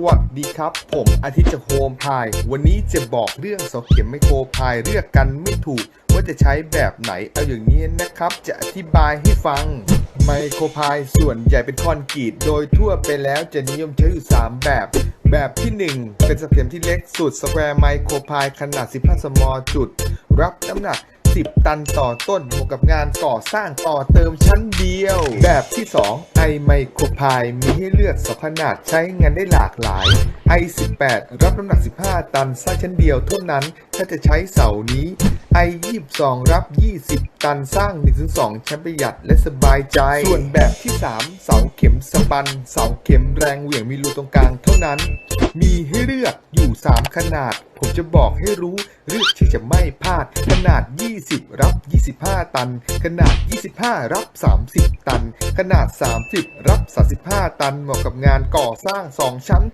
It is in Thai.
สวัสดีครับ ผมอาทิตย์จากโฮมพาย วันนี้จะบอกเรื่องเสาเข็มไมโครพายเลือกกันไม่ถูก ว่าจะใช้แบบไหนเอาอย่างนี้นะครับ จะอธิบายให้ฟัง ไมโครพายส่วนใหญ่เป็นคอนกรีตโดยทั่วไปแล้วจะนิยมใช้อยู่ 3 แบบ แบบที่ 1 เป็นเสาเข็มที่เล็กสุดสแควร์ไมโครพายขนาด 15 สมอจุด รับน้ำหนัก 10 ตันต่อต้นบวกกับงานก่อสร้างต่อเติมชั้นเดียว แบบที่ 2 ไอไมโครพายมีให้เลือกสขนาดใช้งานได้หลากหลาย i18 รับน้ำหนัก 15 ตันสร้างชั้นเดียวเท่านั้น ถ้าจะใช้เสานี้ i22 รับ 20 ตันสร้าง 1-2ชั้นประหยัดและสบายใจ ส่วนแบบที่3เสา เข็มสปัน เสาเข็มแรงเหวี่ยงมีรูตรงกลางเท่านั้น มีให้เลือกอยู่ 3 ขนาด ผมจะบอกให้รู้เลือกที่จะไม่พลาด ขนาด 20 รับ 25 ตัน ขนาด 25 รับ 30 ตัน ขนาด 30 รับ 35 ตัน เหมาะกับงานก่อสร้าง 2 ชั้น